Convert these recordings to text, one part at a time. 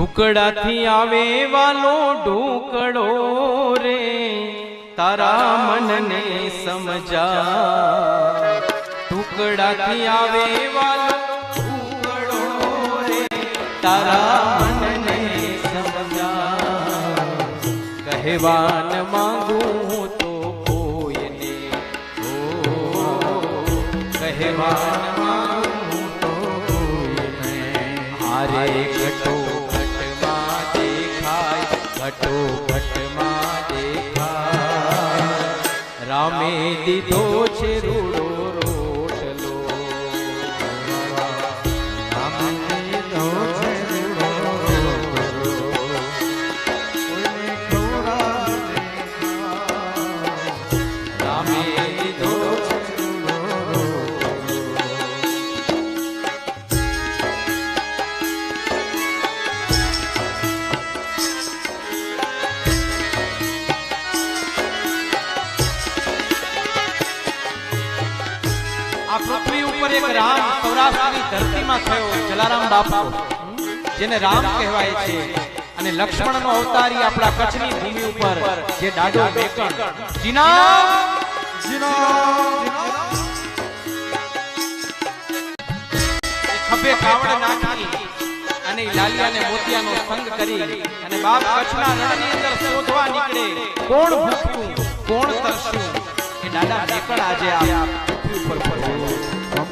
ટુકડાથી આવે વાલો ઢુકડો રે, તારા મનને સમજા. ટુકડાથી આવે વાલો ઢુકડો રે, તારા મનને સમજા. કહેવાન માંગુ ઘટો ઘટમાં દેખા રામે દીધો છે રૂડો અને લક્ષ્મણનો અવતારી આપણા કચ્છની ઉપર, જે દાડો મેકણ. જીના ખભે કાવડ નાખી અને લાલિયાને કરી અને બાપ કચ્છના નીકળે. કોણ ભૂખ્યું કોણ તરસ્યું એ દાદા મેકણ આજે આ પૃથ્વી ઉપર ફરવું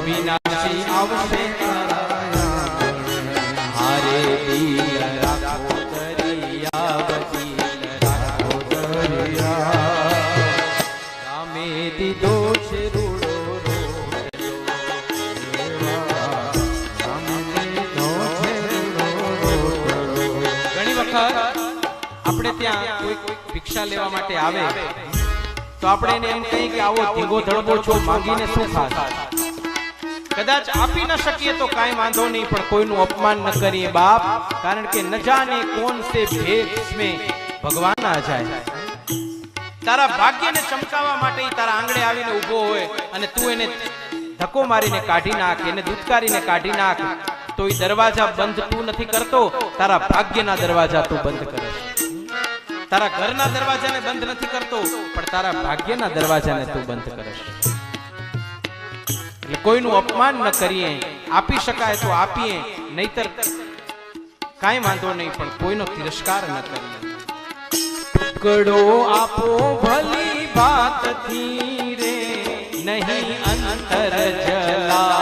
અવિનાશી આવશે ઘણી વખત આપણે ત્યાં કોઈ ભિક્ષા લેવા માટે આવે, તો આપણે એને એમ કહીએ કે આવો ધીંગો ધડબો છો, માંગીને શું ખાસ? કદાચ આપી ન શકીએ તો કાંઈ વાંધો નહીં, પણ કોઈનું અપમાન ન કરીએ બાપ, કારણ કે ન જાને કોણ સે ભેદ મે ભગવાન આ જાય. તારા ભાગ્યને ચમકાવવા માટે તારા આંગણે આવીને ઊભો હોય અને તું એને ધક્કો મારીને કાઢી નાખ, એને દૂધકારીને કાઢી નાખ, તો એ દરવાજા બંધ તું નથી કરતો, તારા ભાગ્યના દરવાજા તું બંધ કરે તારા ઘરના દરવાજાને બંધ નથી કરતો, પણ તારા ભાગ્યના દરવાજાને તું બંધ કરે છે. કોઈનું અપમાન ન કરીએ, આપી શકાય તો આપીએ, નહીતર કાંઈ વાંધો નહીં, પણ કોઈનો તિરસ્કાર ન કરીએ. ટુકડો આપો ભલી બાતથી રે નહીં અંતર જલા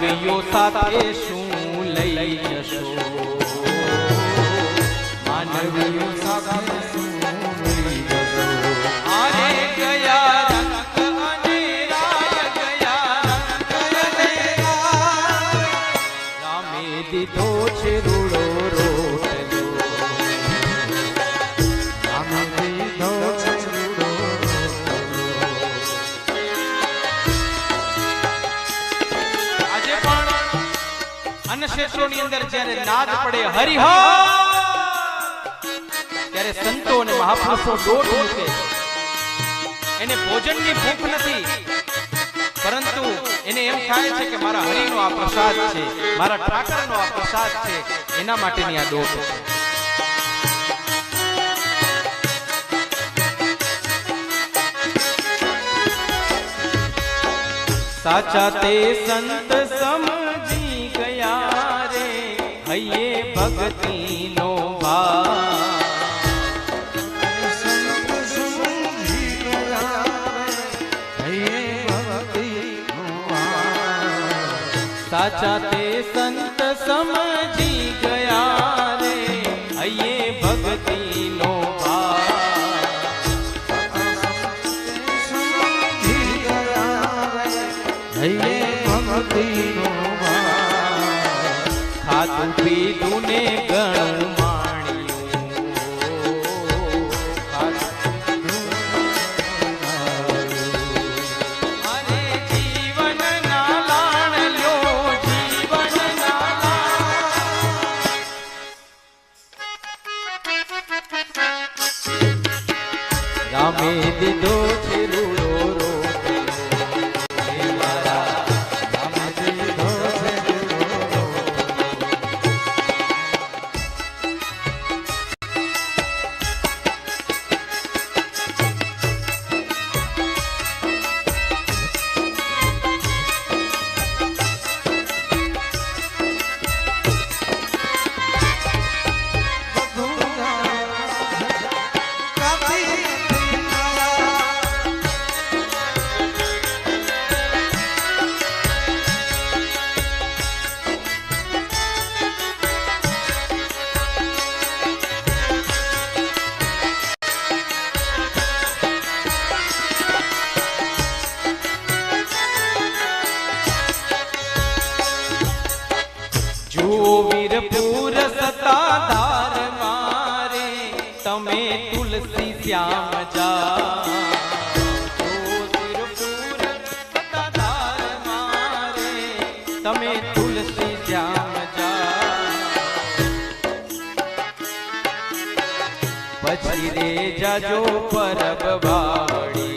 માનવીઓ સાથે શું લઈ જશો? માનવીઓ સાથે શું દીધો છે પણ અન્ય ક્ષેત્રોની અંદર જ્યારે નાદ પડે હરિહર! ત્યારે સંતો અને મહાપુરુષો દોટ મૂકે. એને ભોજનની ભૂખ નથી. પરંતુ એને એમ થાય છે કે મારા હરિનો આ પ્રસાદ છે મારા ઠાકરનો આ પ્રસાદ છે એના માટેની આ દોટ છે. સાચા તે સંત સમજી હૈયે ભક્તિનો ભાવ સાચા તે સંત સમજી ગયા પીધું ને ઘણું જુઓ વીરપુર સતાધાર મારે, તમે તુલસી શ્યામ જા તમે તુલસી શ્યામ જા પછી રે પરબ વાળી